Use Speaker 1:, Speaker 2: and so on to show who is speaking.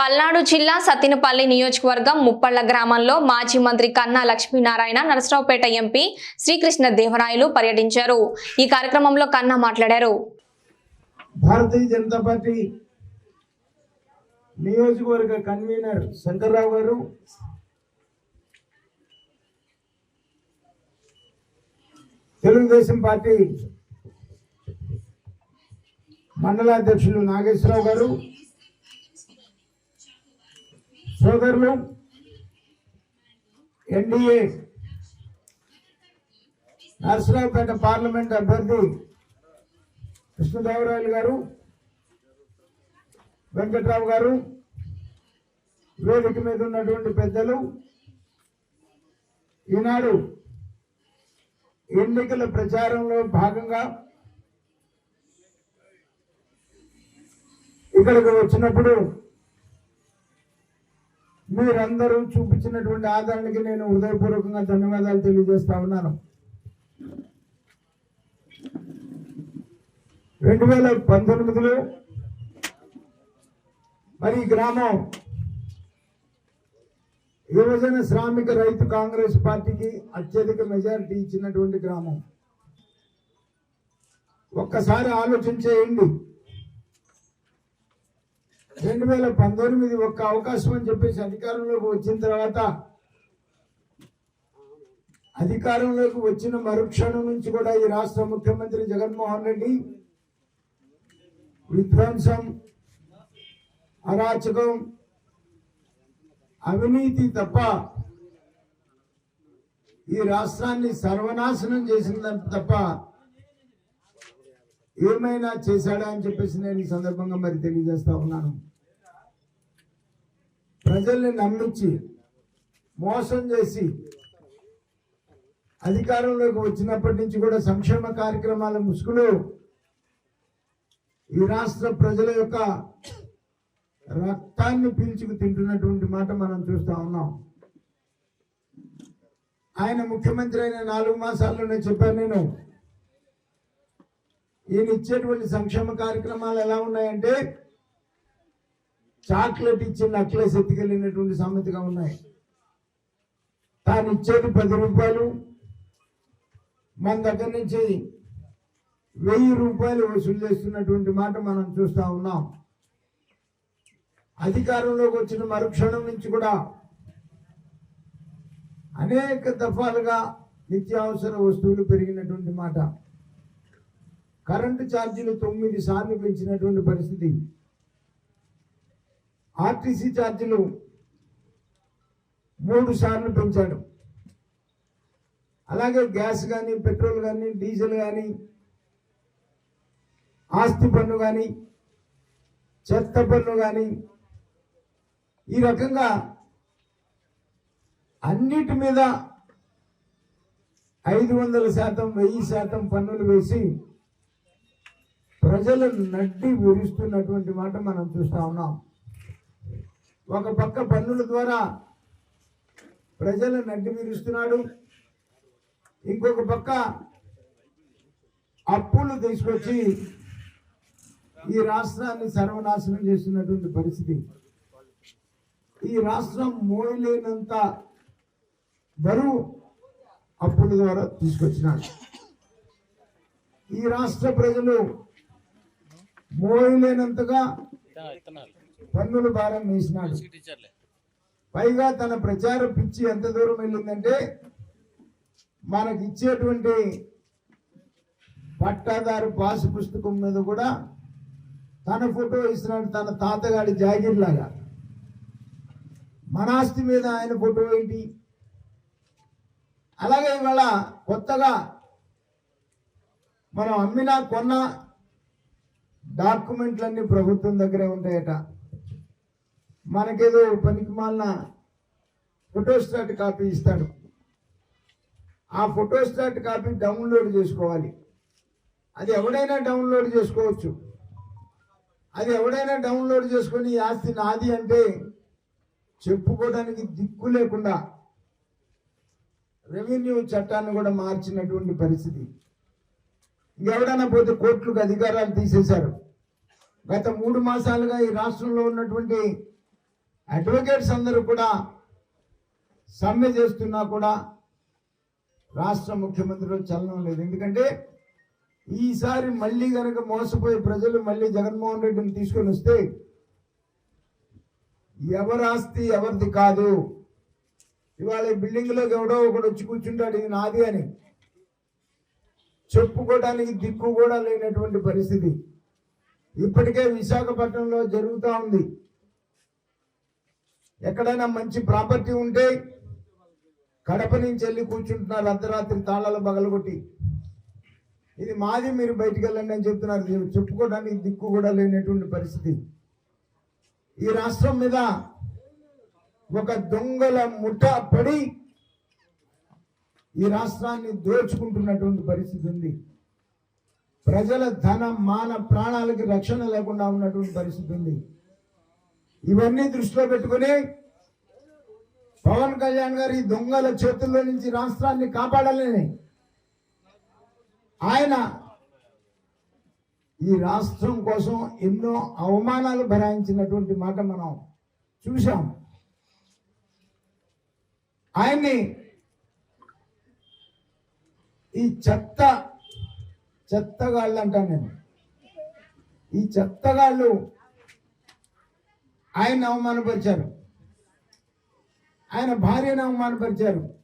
Speaker 1: పల్నాడు జిల్లా సత్తినపల్లి నియోజకవర్గం ముప్పళ్ళ గ్రామంలో మాజీ మంత్రి కన్నా లక్ష్మీనారాయణ నరసరావుపేట ఎంపీ శ్రీకృష్ణ దేవరాయలు పర్యటించారు. ఈ కార్యక్రమంలో కన్నా మాట్లాడారు.
Speaker 2: భారతీయ జనతా పార్టీ నియోజకవర్గ కన్వీనర్ శంకర్రావు గారు తెలుగుదేశం పార్టీ మండలాధ్యక్షులు నాగేశ్వరరావు గారు సోదరులు ఎన్డీఏ నర్సరావుపేట పార్లమెంట్ అభ్యర్థి కృష్ణదేవరాయలు గారు వెంకట్రావు గారు వేదిక మీద ఉన్నటువంటి పెద్దలు ఈనాడు ఎన్నికల ప్రచారంలో భాగంగా ఇక్కడికి వచ్చినప్పుడు మీరందరూ చూపించినటువంటి ఆదరణకి నేను హృదయపూర్వకంగా ధన్యవాదాలు తెలియజేస్తా ఉన్నాను. రెండు వేల పంతొమ్మిదిలో మరి ఈ గ్రామం యువజన శ్రామిక రైతు కాంగ్రెస్ పార్టీకి అత్యధిక మెజారిటీ ఇచ్చినటువంటి గ్రామం. ఒక్కసారి ఆలోచన చేయండి రెండు వేల పంతొమ్మిది ఒక్క అవకాశం అని చెప్పేసి అధికారంలోకి వచ్చిన తర్వాత అధికారంలోకి వచ్చిన మరుక్షణం నుంచి కూడా ఈ రాష్ట్ర ముఖ్యమంత్రి జగన్మోహన్ రెడ్డి విధ్వంసం అరాచకం అవినీతి తప్ప ఈ రాష్ట్రాన్ని సర్వనాశనం చేసిందని తప్ప ఏమైనా చేశాడా అని చెప్పేసి నేను ఈ సందర్భంగా మరి తెలియజేస్తా ఉన్నాను. ప్రజల్ని నమ్మించి మోసం చేసి అధికారంలోకి వచ్చినప్పటి నుంచి కూడా సంక్షేమ కార్యక్రమాల ముసుగులో ఈ రాష్ట్ర ప్రజల యొక్క రక్తాన్ని పీల్చుకు తింటున్నటువంటి మాట మనం చూస్తూ ఉన్నాం. ఆయన ముఖ్యమంత్రి అయిన నాలుగు మాసాల్లోనే చెప్పాను నేను ఈయన ఇచ్చేటువంటి సంక్షేమ కార్యక్రమాలు ఎలా ఉన్నాయంటే చాక్లెట్ ఇచ్చి నక్లెస్ ఎత్తుకెళ్ళినటువంటి సామెతగా ఉన్నాయి. తాను ఇచ్చేది పది రూపాయలు మన దగ్గర నుంచి వెయ్యి రూపాయలు వసూలు చేస్తున్నటువంటి మాట మనం చూస్తూ ఉన్నాం. అధికారంలోకి వచ్చిన మరుక్షణం నుంచి కూడా అనేక దఫాలుగా నిత్యావసర వస్తువులు పెరిగినటువంటి మాట. కరెంటు ఛార్జీలు తొమ్మిది సార్లు పెంచినటువంటి పరిస్థితి. ఆర్టీసీ ఛార్జీలు మూడు సార్లు పెంచాడు. అలాగే గ్యాస్ కానీ పెట్రోల్ కానీ డీజిల్ కానీ ఆస్తి పన్ను కానీ చెత్త పన్ను కానీ ఈ రకంగా అన్నిటి మీద ఐదు వందల శాతం వెయ్యి శాతం పన్నులు వేసి ప్రజలు నడ్డి విరుస్తున్నటువంటి మాట మనం చూస్తా ఉన్నాం. ఒక పక్క పన్నుల ద్వారా ప్రజలు నడ్డి మీరుస్తున్నాడు ఇంకొక పక్క అప్పులు తీసుకొచ్చి ఈ రాష్ట్రాన్ని సర్వనాశనం చేస్తున్నటువంటి పరిస్థితి. ఈ రాష్ట్రం మోయలేనంత బరువు అప్పుల ద్వారా తీసుకొచ్చినాడు. ఈ రాష్ట్ర ప్రజలు మోయలేనంతగా పన్నుల భారం వేసినాడు. పైగా తన ప్రచార పిచ్చి ఎంత దూరం వెళ్ళిందంటే మనకి ఇచ్చేటువంటి పట్టాదారు పాసు పుస్తకం మీద కూడా తన ఫోటో ఇస్తున్నాడు తన తాతగాడి జాగీర్ లాగా మన ఆస్తి మీద ఆయన ఫోటో ఏంటి? అలాగే ఇవాళ కొత్తగా మనం అమ్మినా కొన్న డాక్యుమెంట్లన్నీ ప్రభుత్వం దగ్గరే ఉంటాయట. మనకేదో పనికి మాలిన ఫోటోస్టాట్ కాపీ ఇస్తాడు. ఆ ఫోటోస్టాట్ కాపీ డౌన్లోడ్ చేసుకోవాలి. అది ఎవడైనా డౌన్లోడ్ చేసుకోవచ్చు. అది ఎవడైనా డౌన్లోడ్ చేసుకొని ఆస్తి నాది అంటే చెప్పుకోవడానికి దిక్కు లేకుండా రెవెన్యూ చట్టాన్ని కూడా మార్చినటువంటి పరిస్థితి. ఎవడైనా పోతే కోర్టులకు అధికారాలు తీసేశారు. గత మూడు మాసాలుగా ఈ రాష్ట్రంలో ఉన్నటువంటి అడ్వకేట్స్ అందరూ కూడా సమ్మె చేస్తున్నా కూడా రాష్ట్ర ముఖ్యమంత్రిలో చలనం లేదు. ఎందుకంటే ఈసారి మళ్ళీ కనుక మోసపోయి ప్రజలు మళ్ళీ జగన్మోహన్ రెడ్డిని తీసుకొని వస్తే ఎవరి ఆస్తి ఎవరిది కాదు. ఇవాళ ఈ బిల్డింగ్లోకి ఎవడో ఒకడు వచ్చి కూర్చుంటాడు ఇది నాది అని. చెప్పుకోవడానికి దిక్కు కూడా లేనటువంటి పరిస్థితి. ఇప్పటికే విశాఖపట్నంలో జరుగుతూ ఉంది. ఎక్కడైనా మంచి ప్రాపర్టీ ఉంటే కడప నుంచి వెళ్ళి కూర్చుంటున్నారు అర్ధరాత్రి తాళాలు పగలగొట్టి. ఇది మాది మీరు బయటికి వెళ్ళండి అని చెప్తున్నారు. చెప్పుకోవడానికి దిక్కు కూడా లేనటువంటి పరిస్థితి. ఈ రాష్ట్రం మీద ఒక దొంగల ముఠ పడి ఈ రాష్ట్రాన్ని దోచుకుంటున్నటువంటి పరిస్థితి ఉంది. ప్రజల ధన మాన ప్రాణాలకి రక్షణ లేకుండా ఉన్నటువంటి పరిస్థితి ఉంది. ఇవన్నీ దృష్టిలో పెట్టుకుని పవన్ కళ్యాణ్ గారు ఈ దొంగల చేతుల్లో నుంచి రాష్ట్రాన్ని కాపాడాలని ఆయన ఈ రాష్ట్రం కోసం ఎన్నో అవమానాలు భరాయించినటువంటి మాట మనం చూసాం ఆయన్ని ఈ చెత్త చెత్తగాళ్ళు అంటాను నేను. ఈ చెత్తగాళ్ళు ఆయన అవమానపరిచారు. ఆయన భార్యను అవమానపరిచారు.